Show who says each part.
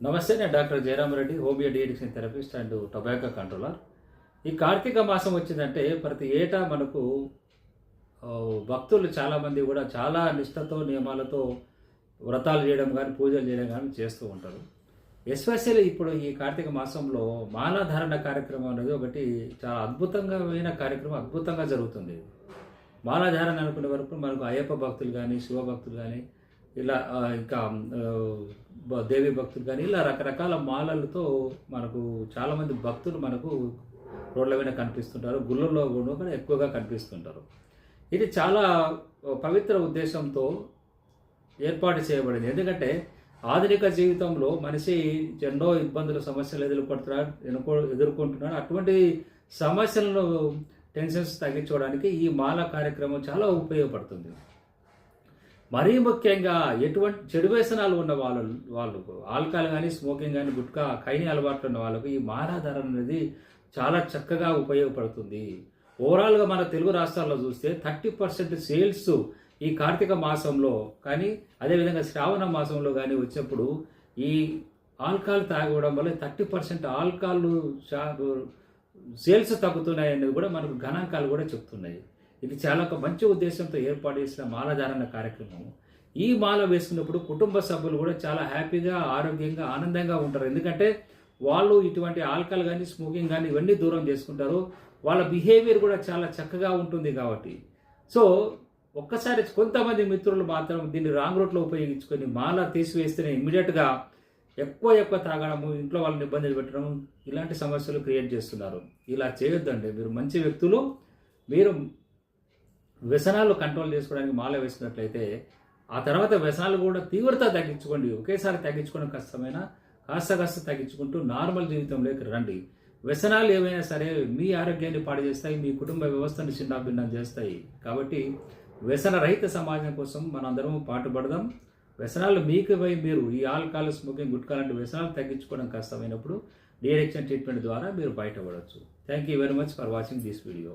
Speaker 1: నమస్తే నేను doctor Jayaramareddy homeo de-addiction therapist and tobacco controller. ఈ కార్తీక మాసం వచ్చిందంటే ప్రతి ఏటా మనకు భక్తులు చాలామంది కూడా చాలా నిష్టతో నియమాలతో వ్రతాలు చేయడం కానీ పూజలు చేయడం కానీ చేస్తూ ఉంటారు. ఎస్పెషల్లీ ఇప్పుడు ఈ కార్తీక మాసంలో మాలాధారణ కార్యక్రమం అనేది ఒకటి చాలా అద్భుతంగా అయిన కార్యక్రమం అద్భుతంగా జరుగుతుంది. మాలాధారణ అనుకునే వరకు మనకు అయ్యప్ప భక్తులు కానీ శివ భక్తులు కానీ ఇలా ఇంకా దేవి భక్తులు కానీ ఇలా రకరకాల మాలలతో మనకు చాలామంది భక్తులు మనకు రోడ్ల మీద కనిపిస్తుంటారు గుళ్ళల్లో కూడా ఎక్కువగా కనిపిస్తుంటారు. ఇది చాలా పవిత్ర ఉద్దేశంతో ఏర్పాటు చేయబడింది. ఎందుకంటే ఆధునిక జీవితంలో మనిషి ఎన్నో ఇబ్బందులు సమస్యలు ఎదుర్కొంటున్నాడు ఎనుకో ఎదుర్కొంటున్నాడు. అటువంటి సమస్యలను టెన్షన్స్ తగ్గించుకోవడానికి ఈ మాల కార్యక్రమం చాలా ఉపయోగపడుతుంది. మరీ ముఖ్యంగా ఎటువంటి చెడు వ్యసనాలు ఉన్న వాళ్ళు వాళ్ళకు ఆల్కహాల్ కానీ స్మోకింగ్ కానీ గుట్కా కైని అలవాట్లు ఉన్న వాళ్ళకు ఈ మాలాధారణ అనేది చాలా చక్కగా ఉపయోగపడుతుంది. ఓవరాల్గా మన తెలుగు రాష్ట్రాల్లో చూస్తే థర్టీ పర్సెంట్ సేల్స్ ఈ కార్తీక మాసంలో కానీ అదేవిధంగా శ్రావణ మాసంలో కానీ వచ్చినప్పుడు ఈ ఆల్కహాల్ తాగడం వల్ల థర్టీ పర్సెంట్ ఆల్కహాల్ సేల్స్ తగ్గుతున్నాయి అనేది కూడా మనకు గణాంకాలు కూడా చెప్తున్నాయి. ఇది చాలా ఒక మంచి ఉద్దేశంతో ఏర్పాటు చేసిన మాలధారణ కార్యక్రమం. ఈ మాల వేసుకున్నప్పుడు కుటుంబ సభ్యులు కూడా చాలా హ్యాపీగా ఆరోగ్యంగా ఆనందంగా ఉంటారు. ఎందుకంటే వాళ్ళు ఇటువంటి ఆల్కహాల్ కానీ స్మోకింగ్ కానీ ఇవన్నీ దూరం చేసుకుంటారు. వాళ్ళ బిహేవియర్ కూడా చాలా చక్కగా ఉంటుంది కాబట్టి. సో ఒక్కసారి కొంతమంది మిత్రులు మాత్రం దీన్ని రాంగ్ రూట్లో ఉపయోగించుకొని మాల తీసివేస్తేనే ఇమ్మీడియట్గా ఎక్కువ ఎక్కువ తాగడము ఇంట్లో వాళ్ళని ఇబ్బందులు పెట్టడం ఇలాంటి సమస్యలు క్రియేట్ చేస్తున్నారు. ఇలా చేయొద్దండి. మీరు మంచి వ్యక్తులు. మీరు వ్యసనాలు కంట్రోల్ చేసుకోవడానికి మాల వేసుకున్నట్లయితే ఆ తర్వాత వ్యసనాలు కూడా తీవ్రత తగ్గించుకోండి. ఒకేసారి తగ్గించుకోవడం కష్టమైనా కాస్త కాస్త తగ్గించుకుంటూ నార్మల్ జీవితంలోకి రండి. వ్యసనాలు ఏమైనా సరే మీ ఆరోగ్యాన్ని పాడు చేస్తాయి మీ కుటుంబ వ్యవస్థను చిన్నాభిన్నం చేస్తాయి. కాబట్టి వ్యసన రహిత సమాజం కోసం మనందరం పాటుపడదాం. వ్యసనాలు మీకు మీరు ఈ ఆల్కహాల్ స్మోకింగ్ గుట్కా లాంటి వ్యసనాలు తగ్గించుకోవడం కష్టమైనప్పుడు డిఎడిక్షన్ ట్రీట్మెంట్ ద్వారా మీరు బయటపడవచ్చు thank you very much for watching this video